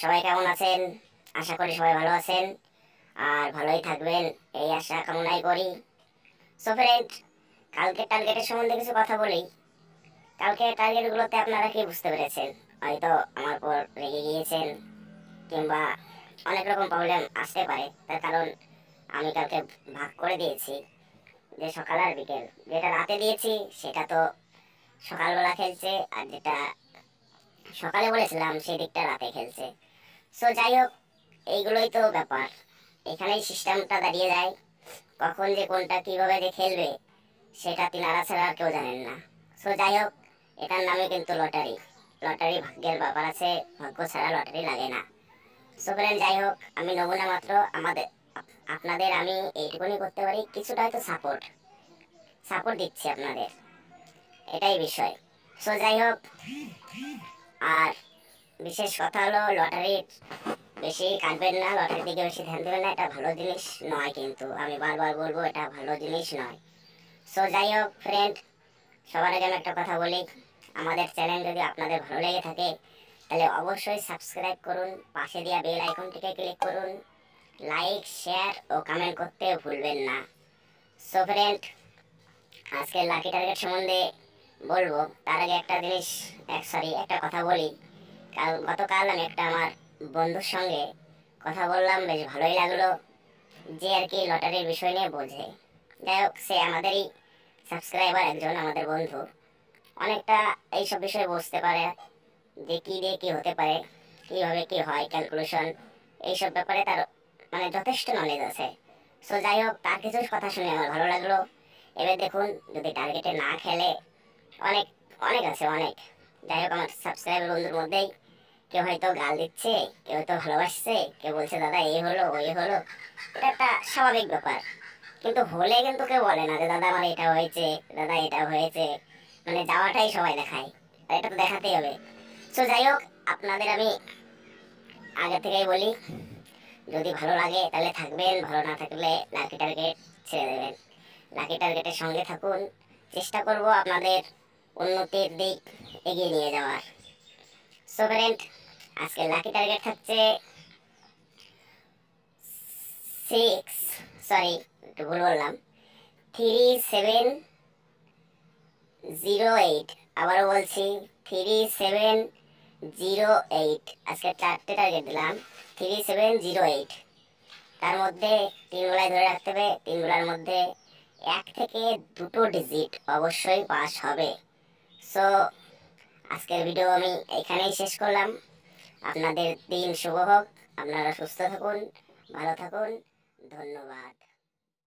সবাই কেমন আছেন? আশা করি সবাই ভালো আছেন। আর ভালোই থাকবেন, এই আশা কামনাই করি। সো ফ্রেন্ড কালকে টার্গেটের সম্বন্ধে কিছু কথা বলি। কালকে টার্গেটগুলোতে আপনারা কি বুঝতে পেরেছেন? হয়তো আমার পর রেগে গিয়েছেন, কিংবা অনেক রকম প্রবলেম আসতে পারে। তার কারণ আমি কালকে ভাগ করে দিয়েছি, যে সকাল আর বিকেল। যেটা রাতে দিয়েছি, সেটা তো সকালবেলা খেলছে, আর যেটা সকালে বলেছিলাম সেই দিকটা রাতে খেলছে। সো যাই হোক এইগুলোই তো ব্যাপার। এখানেই সিস্টেমটা দাঁড়িয়ে যায়। কখন যে কোনটা কীভাবে যে খেলবে, সেটা তিনারা ছাড়া আর কেউ জানেন না। সো যাই হোক এটার নামে কিন্তু লটারি। লটারি ভাগ্যের ব্যাপার আছে, ভাগ্য ছাড়া লটারি লাগে না। সো ফ্রেন্ড যাই হোক আমি নমুনা মাত্র আমাদের, আপনাদের আমি এইটুকুনি করতে পারি। কিছুটা হয়তো সাপোর্ট সাপোর্ট দিচ্ছি আপনাদের। এটাই বিষয়। সো যাই হোক আর বিশেষ কথা হলো লটারির বেশি কাটবেন না, লটারির দিকে বেশি ধ্যান দেবেন না, এটা ভালো জিনিস নয় কিন্তু। আমি বারবার বলব, এটা ভালো জিনিস নয়। সো যাই হোক ফ্রেন্ড সবার আমি একটা কথা বলি। আমাদের চ্যানেল যদি আপনাদের ভালো লেগে থাকে, তাহলে অবশ্যই সাবস্ক্রাইব করুন, পাশে দেওয়া বেল আইকনটিকে ক্লিক করুন। লাইক শেয়ার ও কমেন্ট করতে ভুলবেন না। সো ফ্রেন্ড আজকে লাকি টার্গেট সম্বন্ধে বলব, তার আগে একটা জিনিস, এক সরি একটা কথা বলি। কাল, গতকাল আমি একটা আমার বন্ধুর সঙ্গে কথা বললাম, বেশ ভালোই লাগল। যে আর কি লটারির বিষয় নিয়ে বোঝে। যাই হোক, সে আমাদেরই সাবস্ক্রাইবার একজন আমাদের বন্ধু। অনেকটা এইসব বিষয়ে বুঝতে পারে যে কী দিয়ে কী হতে পারে, কীভাবে কী হয় ক্যালকুলেশন এইসব ব্যাপারে তার মানে যথেষ্ট নলেজ আছে। সো যাই হোক, তার কিছু কথা শুনে আমার ভালো লাগল। এবার দেখুন, যদি টার্গেটে না খেলে অনেক অনেক আছে, অনেক। যাই হোক, আমার সাবস্ক্রাইবার বন্ধুর মধ্যেই কেউ হয়তো গাল দিচ্ছে, কেউ হয়তো ভালোবাসছে, কেউ বলছে, দাদা, এই হলো, ওই হলো। এটা একটা স্বাভাবিক ব্যাপার। কিন্তু হলে কিন্তু কেউ বলে না যে, দাদা, আমার এটা হয়েছে, দাদা, এটা হয়েছে। মানে যাওয়াটাই সবাই দেখায় এটা তো দেখাতেই হবে। সো যাই হোক, আপনাদের আমি আগে থেকেই বলি, যদি ভালো লাগে তাহলে থাকবেন, ভালো না থাকলে লাকি টার্গেট ছেড়ে দেবেন। লাকি টার্গেটের সঙ্গে থাকুন, চেষ্টা করব আপনাদের উন্নতির দিক এগিয়ে নিয়ে যাওয়ার। সো ফ্রেন্ড আজকে লাকি টার্গেট থাকছে সিক্স সরি একটু ভুল বললাম। থ্রি সেভেন জিরো এইট আবারও বলছি থ্রি সেভেন জিরো এইট আজকে চারটে টার্গেট দিলাম থ্রি সেভেন জিরো এইট তার মধ্যে তিনগুলায় ধরে রাখতে হবে, তিনগুলার মধ্যে এক থেকে দুটো ডিজিট অবশ্যই পাস হবে। সো আজকের ভিডিও আমি এখানেই শেষ করলাম। আপনাদের দিন শুভ হোক, আপনারা সুস্থ থাকুন, ভালো থাকুন, ধন্যবাদ।